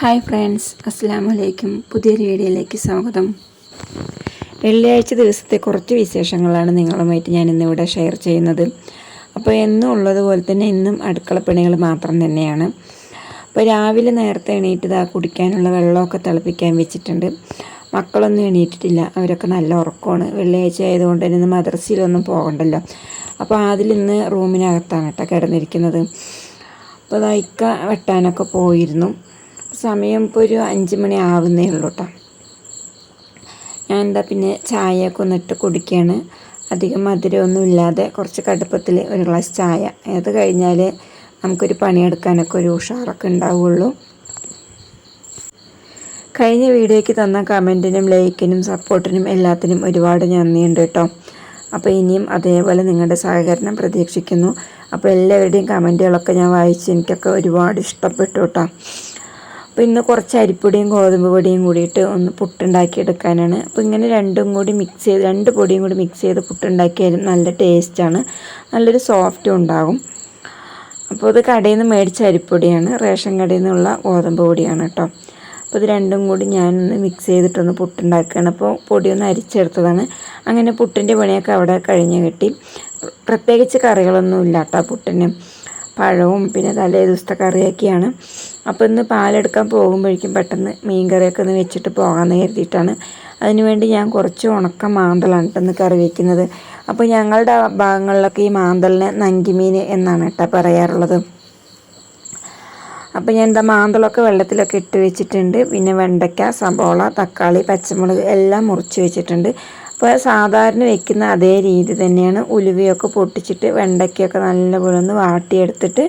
Hi friends അസ്സാം അലൈക്കും പുതിയൊരു വീഡിയോയിലേക്ക് സ്വാഗതം. വെള്ളിയാഴ്ച ദിവസത്തെ കുറച്ച് വിശേഷങ്ങളാണ് നിങ്ങളുമായിട്ട് ഞാൻ ഇന്നിവിടെ ഷെയർ ചെയ്യുന്നത്. അപ്പോൾ എന്നും ഉള്ളതുപോലെ തന്നെ ഇന്നും അടുക്കള പണികൾ മാത്രം തന്നെയാണ്. അപ്പോൾ രാവിലെ നേരത്തെ എണീറ്റ് ഇതാ കുടിക്കാനുള്ള വെള്ളമൊക്കെ തിളപ്പിക്കാൻ വെച്ചിട്ടുണ്ട്. മക്കളൊന്നും എണീറ്റിട്ടില്ല അവരൊക്കെ നല്ല ഉറക്കമാണ്. വെള്ളിയാഴ്ച ആയതുകൊണ്ട് തന്നെ ഇന്ന് മദ്രസയിലൊന്നും പോകണ്ടല്ലോ. അപ്പോൾ അതിലിന്ന് റൂമിനകത്താണ് കേട്ടോ കിടന്നിരിക്കുന്നത്. അപ്പോൾ ഇക്ക വെട്ടാനൊക്കെ പോയിരുന്നു. സമയം ഇപ്പോൾ ഒരു അഞ്ച് മണി ആവുന്നേ ഉള്ളൂ കേട്ടോ ഞാൻ എന്താ പിന്നെ ചായയൊക്കെ ഒന്നിട്ട് കുടിക്കുകയാണ് അധികം മധുരമൊന്നും ഇല്ലാതെ കുറച്ച് കടുപ്പത്തിൽ ഒരു ഗ്ലാസ് ചായ. അത് കഴിഞ്ഞാൽ നമുക്കൊരു പണിയെടുക്കാനൊക്കെ ഒരു ഉഷാറൊക്കെ ഉണ്ടാവുള്ളൂ. കഴിഞ്ഞ വീഡിയോയ്ക്ക് തന്ന കമന്റിനും ലൈക്കിനും സപ്പോർട്ടിനും എല്ലാത്തിനും ഒരുപാട് നന്ദിയുണ്ട് കേട്ടോ അപ്പോൾ ഇനിയും അതേപോലെ നിങ്ങളുടെ സഹകരണം പ്രതീക്ഷിക്കുന്നു. അപ്പോൾ എല്ലാവരുടെയും കമന്റുകളൊക്കെ ഞാൻ വായിച്ച് എനിക്കൊക്കെ ഒരുപാട് ഇഷ്ടപ്പെട്ടു കേട്ടോ അപ്പോൾ ഇന്ന് കുറച്ച് അരിപ്പൊടിയും ഗോതമ്പ് പൊടിയും കൂടിയിട്ട് ഒന്ന് പുട്ടുണ്ടാക്കി എടുക്കാനാണ് അപ്പോൾ ഇങ്ങനെ രണ്ടും കൂടി മിക്സ് ചെയ്ത് രണ്ട് പൊടിയും കൂടി മിക്സ് ചെയ്ത് പുട്ടുണ്ടാക്കിയാലും നല്ല ടേസ്റ്റാണ് നല്ലൊരു സോഫ്റ്റും ഉണ്ടാകും അപ്പോൾ ഇത് കടയിൽ നിന്ന് മേടിച്ച അരിപ്പൊടിയാണ്. റേഷൻ കടയിൽ നിന്നുള്ള ഗോതമ്പ് പൊടിയാണ് കേട്ടോ അപ്പോൾ ഇത് രണ്ടും കൂടി ഞാനൊന്ന് മിക്സ് ചെയ്തിട്ടൊന്ന് പുട്ടുണ്ടാക്കുകയാണ്. അപ്പോൾ പൊടിയൊന്ന് അരിച്ചെടുത്തതാണ്. അങ്ങനെ പുട്ടിന്റെ പണിയൊക്കെ അവിടെ കഴിഞ്ഞ് കിട്ടി. പ്രത്യേകിച്ച് കറികളൊന്നും ഇല്ല കേട്ടോ പുട്ടിന്. പഴവും പിന്നെ തലേ ദിവസത്തെ കറിയൊക്കെയാണ്. അപ്പോൾ ഇന്ന് പാലെടുക്കാൻ പോകുമ്പോഴേക്കും പെട്ടെന്ന് മീൻ കറിയൊക്കെ ഒന്ന് വെച്ചിട്ട് പോകാമെന്ന് കരുതിയിട്ടാണ്. അതിനുവേണ്ടി ഞാൻ കുറച്ച് ഉണക്ക മാന്തലാണ് കേട്ടോ കറി വയ്ക്കുന്നത് അപ്പോൾ ഞങ്ങളുടെ ഭാഗങ്ങളിലൊക്കെ ഈ മാന്തലിന് നങ്കിമീൻ എന്നാണ് കേട്ടോ പറയാറുള്ളത്. അപ്പോൾ ഞാൻ എന്താ മാന്തളൊക്കെ വെള്ളത്തിലൊക്കെ ഇട്ട് വെച്ചിട്ടുണ്ട്. പിന്നെ വെണ്ടയ്ക്ക സബോള തക്കാളി പച്ചമുളക് എല്ലാം മുറിച്ച് വെച്ചിട്ടുണ്ട്. അപ്പോൾ സാധാരണ വെക്കുന്ന അതേ രീതി തന്നെയാണ്. ഉലുവയൊക്കെ പൊട്ടിച്ചിട്ട് വെണ്ടയ്ക്കൊക്കെ നല്ലപോലെ ഒന്ന് വാട്ടിയെടുത്തിട്ട്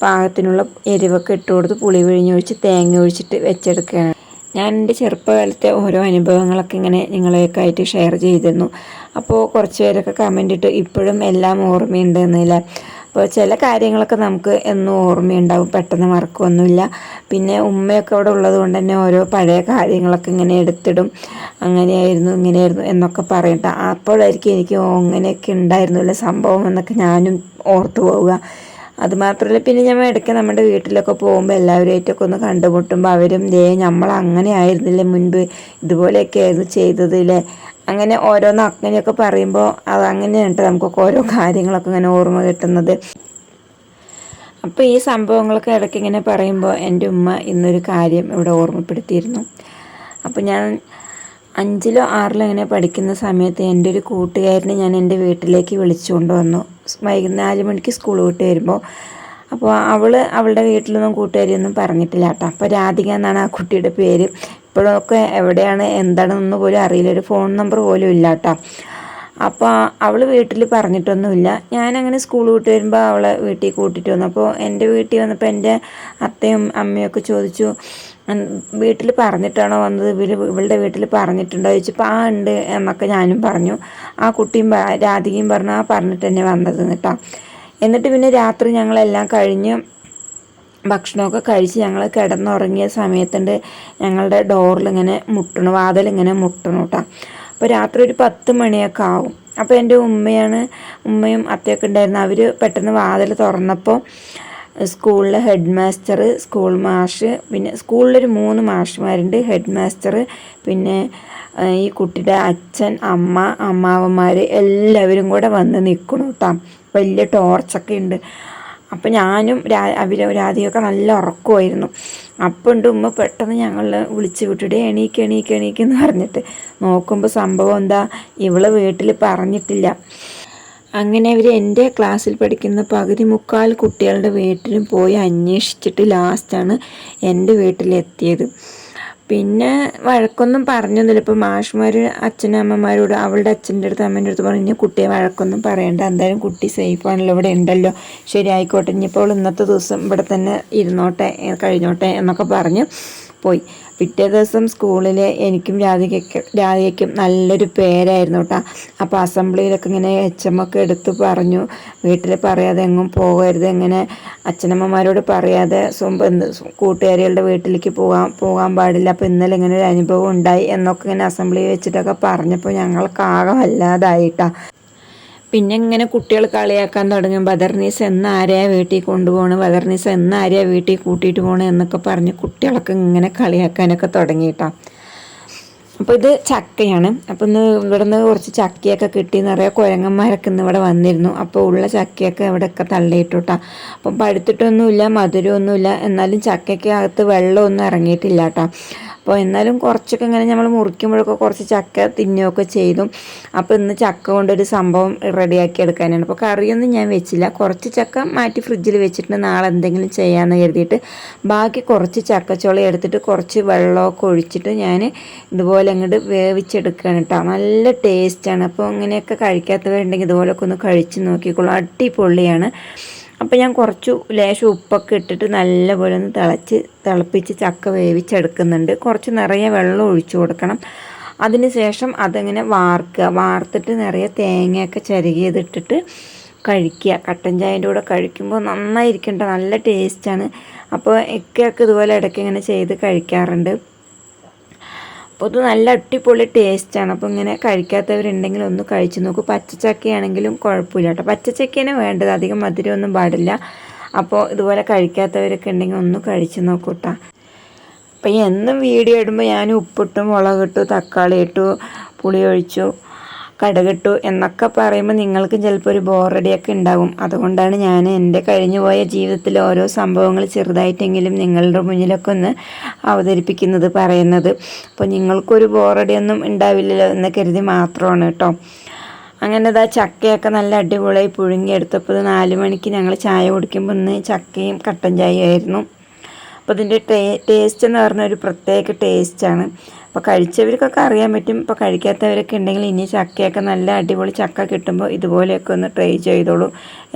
പാകത്തിനുള്ള എരിവൊക്കെ ഇട്ട് കൊടുത്ത് പുളി പിഴിഞ്ഞൊഴിച്ച് തേങ്ങ ഒഴിച്ചിട്ട് വെച്ചെടുക്കുകയാണ്. ഞാൻ എന്റെ ചെറുപ്പകാലത്തെ ഓരോ അനുഭവങ്ങളൊക്കെ ഇങ്ങനെ നിങ്ങളെയൊക്കെ ആയിട്ട് ഷെയർ ചെയ്തിരുന്നു. അപ്പോൾ കുറച്ച് പേരൊക്കെ കമന്റ് ഇട്ട് ഇപ്പോഴും എല്ലാം ഓർമ്മയുണ്ട് എന്നില്ല അപ്പോൾ ചില കാര്യങ്ങളൊക്കെ നമുക്ക് എന്നും ഓർമ്മയുണ്ടാവും പെട്ടെന്ന് മറക്കുമൊന്നുമില്ല പിന്നെ ഉമ്മയൊക്കെ അവിടെ ഉള്ളത് കൊണ്ട് തന്നെ ഓരോ പഴയ കാര്യങ്ങളൊക്കെ ഇങ്ങനെ എടുത്തിടും. അങ്ങനെയായിരുന്നു ഇങ്ങനെയായിരുന്നു എന്നൊക്കെ പറയട്ടെ അപ്പോഴായിരിക്കും എനിക്ക് അങ്ങനെയൊക്കെ ഉണ്ടായിരുന്നില്ല സംഭവം എന്നൊക്കെ ഞാനും ഓർത്തു പോവുക. അതുമാത്രമല്ല പിന്നെ ഞാൻ ഇടയ്ക്ക് നമ്മുടെ വീട്ടിലൊക്കെ പോകുമ്പോൾ എല്ലാവരുമായിട്ടൊക്കെ ഒന്ന് കണ്ടുമുട്ടുമ്പോൾ അവരും ദേ നമ്മൾ അങ്ങനെ ആയിരുന്നില്ലേ മുൻപ്? ഇതുപോലെയൊക്കെ ആയിരുന്നു ചെയ്തത് അല്ലേ അങ്ങനെ ഓരോന്ന് അങ്ങനെയൊക്കെ പറയുമ്പോൾ അത് അങ്ങനെയാണ് നമുക്കൊക്കെ ഓരോ കാര്യങ്ങളൊക്കെ ഇങ്ങനെ ഓർമ്മ കിട്ടുന്നത്. അപ്പോൾ ഈ സംഭവങ്ങളൊക്കെ ഇടയ്ക്ക് ഇങ്ങനെ പറയുമ്പോൾ എന്റെ ഉമ്മ ഇന്നൊരു കാര്യം ഇവിടെ ഓർമ്മപ്പെടുത്തിയിരുന്നു. അപ്പോൾ ഞാൻ അഞ്ചിലോ ആറിലോ ഇങ്ങനെ പഠിക്കുന്ന സമയത്ത് എന്റെ ഒരു കൂട്ടുകാരനെ ഞാൻ എന്റെ വീട്ടിലേക്ക് വിളിച്ചുകൊണ്ട് വന്നു. വൈകുന്നേരം നാല് മണിക്ക് സ്കൂൾ വിട്ട് വരുമ്പോൾ അപ്പോൾ അവൾ അവളുടെ വീട്ടിലൊന്നും കൂട്ടുകാരിയൊന്നും പറഞ്ഞിട്ടില്ല കേട്ടോ. അപ്പോൾ രാധിക എന്നാണ് ആ കുട്ടിയുടെ പേര്. ഇപ്പോഴൊക്കെ എവിടെയാണ് എന്താണെന്ന് പോലും അറിയില്ല. ഒരു ഫോൺ നമ്പർ പോലും ഇല്ല കേട്ടോ. അപ്പോൾ അവൾ വീട്ടിൽ പറഞ്ഞിട്ടൊന്നുമില്ല. ഞാനങ്ങനെ സ്കൂൾ വിട്ട് വരുമ്പോൾ അവളെ വീട്ടിൽ കൂട്ടിയിട്ട് വന്നു. അപ്പോൾ എന്റെ വീട്ടിൽ വന്നപ്പോൾ എന്റെ അത്തയും അമ്മയൊക്കെ ചോദിച്ചു വീട്ടിൽ പറഞ്ഞിട്ടാണോ വന്നത്? ഇവളുടെ വീട്ടിൽ പറഞ്ഞിട്ടുണ്ടോ? ചോദിച്ചപ്പോൾ പാ ഉണ്ട് എന്നൊക്കെ ഞാനും പറഞ്ഞു. ആ കുട്ടിയും രാധികയും പറഞ്ഞു ആ പറഞ്ഞിട്ട് തന്നെ വന്നത് കേട്ടോ എന്നിട്ട് പിന്നെ രാത്രി ഞങ്ങളെല്ലാം കഴിഞ്ഞ് ഭക്ഷണമൊക്കെ കഴിച്ച് ഞങ്ങൾ കിടന്നുറങ്ങിയ സമയത്തുണ്ട് ഞങ്ങളുടെ ഡോറിൽ ഇങ്ങനെ മുട്ടണു വാതിലിങ്ങനെ മുട്ടണു കേട്ടോ അപ്പോൾ രാത്രി ഒരു പത്ത് മണിയൊക്കെ ആവും. അപ്പോൾ എന്റെ ഉമ്മയാണ് ഉമ്മയും അത്തയൊക്കെ ഉണ്ടായിരുന്നു. അവർ പെട്ടെന്ന് വാതിൽ തുറന്നപ്പോൾ സ്കൂളിലെ ഹെഡ് മാസ്റ്റർ സ്കൂൾ മാഷ് പിന്നെ സ്കൂളിലൊരു മൂന്ന് മാഷ്മാരുണ്ട്. ഹെഡ് മാസ്റ്റർ പിന്നെ ഈ കുട്ടിയുടെ അച്ഛൻ അമ്മ അമ്മാവന്മാർ എല്ലാവരും കൂടെ വന്ന് നിൽക്കണം കേട്ടോ. വലിയ ടോർച്ചൊക്കെ ഉണ്ട്. അപ്പം ഞാനും രാ അവർ രാധികയൊക്കെ നല്ല ഉറക്കമായിരുന്നു. അപ്പം ഉണ്ട് ഉമ്മ പെട്ടെന്ന് ഞങ്ങൾ വിളിച്ചു വിട്ടിട്ട് എണീക്ക് എണീക്ക് എണീക്ക് എന്ന് പറഞ്ഞിട്ട് നോക്കുമ്പോൾ സംഭവം എന്താ? ഇവൾ വീട്ടിൽ പറഞ്ഞിട്ടില്ല. അങ്ങനെ അവർ എന്റെ ക്ലാസ്സിൽ പഠിക്കുന്ന പകുതി മുക്കാൽ കുട്ടികളുടെ വീട്ടിലും പോയി അന്വേഷിച്ചിട്ട് ലാസ്റ്റാണ് എന്റെ വീട്ടിലെത്തിയത്. പിന്നെ വഴക്കൊന്നും പറഞ്ഞൊന്നുമില്ല. ഇപ്പോൾ മാഷ്മാർ അച്ഛനും അമ്മമാരോട് അവളുടെ അച്ഛന്റെ അടുത്ത് അമ്മേന്റെ അടുത്ത് പറഞ്ഞു കുട്ടിയെ വഴക്കൊന്നും പറയണ്ട. എന്തായാലും കുട്ടി സേഫാണല്ലോ ഇവിടെ ഉണ്ടല്ലോ. ശരി ആയിക്കോട്ടെ ഇനിയിപ്പോൾ ഇന്നത്തെ ദിവസം ഇവിടെ തന്നെ ഇരുന്നോട്ടെ കഴിഞ്ഞോട്ടെ എന്നൊക്കെ പറഞ്ഞ് പോയി. പിറ്റേ ദിവസം സ്കൂളിൽ എനിക്കും രാധികയ്ക്ക് രാധികയ്ക്കും നല്ലൊരു പേരായിരുന്നു കേട്ടോ അപ്പോൾ അസംബ്ലിയിലൊക്കെ ഇങ്ങനെ എച്ച് എം ഒക്കെ എടുത്ത് പറഞ്ഞു. വീട്ടിൽ പറയാതെ എങ്ങും പോകരുത് എങ്ങനെ അച്ഛനമ്മമാരോട് പറയാതെ കൂട്ടുകാരികളുടെ വീട്ടിലേക്ക് പോകാൻ പോകാൻ പാടില്ല. അപ്പോൾ ഇന്നലെ ഇങ്ങനെ ഒരു അനുഭവം ഉണ്ടായി എന്നൊക്കെ ഇങ്ങനെ അസംബ്ലി വെച്ചിട്ടൊക്കെ പറഞ്ഞപ്പോൾ ഞങ്ങൾക്ക് ആകെ വല്ലാതായിട്ടാണ് പിന്നെ ഇങ്ങനെ കുട്ടികൾ കളിയാക്കാൻ തുടങ്ങും? ബദർനീസ് എന്ന് ആരെയാ വീട്ടിൽ കൊണ്ടുപോകണം ബദർനീസ് എന്ന് ആരെയാ വീട്ടിൽ കൂട്ടിയിട്ട് പോകണം എന്നൊക്കെ പറഞ്ഞ് കുട്ടികളൊക്കെ ഇങ്ങനെ കളിയാക്കാനൊക്കെ തുടങ്ങിയിട്ടാണ് അപ്പോൾ ഇത് ചക്കയാണ്. അപ്പോൾ ഇന്ന് ഇവിടുന്ന് കുറച്ച് ചക്കയൊക്കെ കിട്ടി നിറയെ കുരങ്ങന്മാരൊക്കെ ഇന്ന് ഇവിടെ വന്നിരുന്നു. അപ്പോൾ ഉള്ള ചക്കയൊക്കെ ഇവിടെയൊക്കെ തള്ളിയിട്ടുട്ടാ. അപ്പം പഴുത്തിട്ടൊന്നുമില്ല മധുരമൊന്നുമില്ല. എന്നാലും ചക്കയ്ക്ക് അകത്ത് വെള്ളമൊന്നും ഇറങ്ങിയിട്ടില്ല കേട്ടോ അപ്പോൾ എന്നാലും കുറച്ചൊക്കെ ഇങ്ങനെ നമ്മൾ മുറിക്കുമ്പോഴൊക്കെ കുറച്ച് ചക്ക തിന്നുകയൊക്കെ ചെയ്തു. അപ്പോൾ ഇന്ന് ചക്ക കൊണ്ടൊരു സംഭവം റെഡിയാക്കി എടുക്കാനാണ്. അപ്പോൾ കറിയൊന്നും ഞാൻ വെച്ചില്ല. കുറച്ച് ചക്ക മാറ്റി ഫ്രിഡ്ജിൽ വെച്ചിട്ട് നാളെ എന്തെങ്കിലും ചെയ്യാമെന്ന് കരുതിയിട്ട് ബാക്കി കുറച്ച് ചക്കച്ചോള എടുത്തിട്ട് കുറച്ച് വെള്ളമൊക്കെ ഒഴിച്ചിട്ട് ഞാൻ ഇതുപോലെ അങ്ങോട്ട് വേവിച്ചെടുക്കുകയാണ് കേട്ടോ. നല്ല ടേസ്റ്റാണ് അപ്പോൾ ഇങ്ങനെയൊക്കെ കഴിക്കാത്തവരുണ്ടെങ്കിൽ ഇതുപോലൊക്കെ ഒന്ന് കഴിച്ച് നോക്കിക്കോളൂ. അടിപൊളിയാണ്. അപ്പോൾ ഞാൻ കുറച്ച് ലേശം ഉപ്പൊക്കെ ഇട്ടിട്ട് നല്ലപോലെ ഒന്ന് തിളച്ച് തിളപ്പിച്ച് ചക്ക വേവിച്ചെടുക്കുന്നുണ്ട്. കുറച്ച് നിറയെ വെള്ളം ഒഴിച്ചു കൊടുക്കണം. അതിന് ശേഷം അതിങ്ങനെ വാർക്കുക. വാർത്തിട്ട് നിറയെ തേങ്ങയൊക്കെ ചരുകിയതിട്ടിട്ട് കഴിക്കുക. കട്ടൻ ചായന്റെ കൂടെ കഴിക്കുമ്പോൾ നന്നായിരിക്കണ്ട. നല്ല ടേസ്റ്റാണ് അപ്പോൾ എക്കൊക്കെ ഇതുപോലെ ഇടയ്ക്ക് ഇങ്ങനെ ചെയ്ത് കഴിക്കാറുണ്ട്. ഇത് നല്ല അടിപൊളി ടേസ്റ്റാണ് അപ്പോൾ ഇങ്ങനെ കഴിക്കാത്തവരുണ്ടെങ്കിൽ ഒന്ന് കഴിച്ചു നോക്കൂ. പച്ചച്ചക്കയാണെങ്കിലും കുഴപ്പമില്ല കേട്ടോ. പച്ചച്ചക്കേനെ വേണ്ടത് അധികം മധുരമൊന്നും പാടില്ല. അപ്പോൾ ഇതുപോലെ കഴിക്കാത്തവരൊക്കെ ഉണ്ടെങ്കിൽ ഒന്ന് കഴിച്ച് നോക്കൂട്ടാ അപ്പോൾ എന്നും വീഡിയോ ഇടുമ്പോൾ ഞാൻ ഉപ്പിട്ടു മുളകിട്ടു തക്കാളി ഇട്ടു പുളി ഒഴിച്ചു കടുകിട്ടു എന്നൊക്കെ പറയുമ്പോൾ നിങ്ങൾക്കും ചിലപ്പോൾ ഒരു ബോറടിയൊക്കെ ഉണ്ടാകും അതുകൊണ്ടാണ് ഞാൻ എന്റെ കഴിഞ്ഞുപോയ ജീവിതത്തിൽ ഓരോ സംഭവങ്ങൾ ചെറുതായിട്ടെങ്കിലും നിങ്ങളുടെ മുന്നിലൊക്കെ ഒന്ന് അവതരിപ്പിക്കുന്നത് പറയുന്നത്. അപ്പോൾ നിങ്ങൾക്കൊരു ബോറടിയൊന്നും ഉണ്ടാവില്ലല്ലോ എന്ന് കരുതി മാത്രമാണ് കേട്ടോ അങ്ങനെ ഇതാ ചക്കയൊക്കെ നല്ല അടിപൊളിയായി പുഴുങ്ങിയെടുത്തപ്പോൾ നാല് മണിക്ക് ഞങ്ങൾ ചായ കുടിക്കുമ്പോൾ ഇന്ന് ചക്കയും കട്ടൻ ചായയും ആയിരുന്നു. അപ്പോൾ ഇതിന്റെ ടേ ടേസ്റ്റ് എന്ന് പറഞ്ഞ ഒരു പ്രത്യേക ടേസ്റ്റാണ് അപ്പോൾ കഴിച്ചവർക്കൊക്കെ അറിയാൻ പറ്റും. ഇപ്പോൾ കഴിക്കാത്തവരൊക്കെ ഉണ്ടെങ്കിൽ ഇനി ചക്കയൊക്കെ നല്ല അടിപൊളി ചക്ക കിട്ടുമ്പോൾ ഇതുപോലെയൊക്കെ ഒന്ന് ട്രൈ ചെയ്തോളൂ.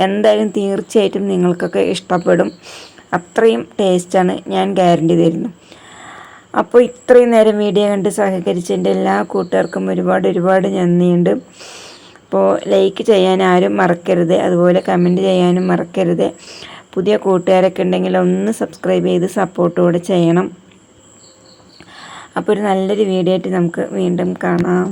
എന്തായാലും തീർച്ചയായിട്ടും നിങ്ങൾക്കൊക്കെ ഇഷ്ടപ്പെടും. അത്രയും ടേസ്റ്റാണ് ഞാൻ ഗ്യാരണ്ടി തരുന്നു. അപ്പോൾ ഇത്രയും നേരം വീഡിയോ കണ്ട് സഹകരിച്ച എന്റെ എല്ലാ കൂട്ടുകാർക്കും ഒരുപാട് ഒരുപാട് നന്ദിയുണ്ട്. അപ്പോൾ ലൈക്ക് ചെയ്യാൻ ആരും മറക്കരുത്. അതുപോലെ കമന്റ് ചെയ്യാനും മറക്കരുത്. പുതിയ കൂട്ടുകാരൊക്കെ ഉണ്ടെങ്കിൽ ഒന്ന് സബ്സ്ക്രൈബ് ചെയ്ത് സപ്പോർട്ടോടെ ചെയ്യണം. അപ്പോൾ ഒരു നല്ലൊരു വീഡിയോ ആയിട്ട് നമുക്ക് വീണ്ടും കാണാം.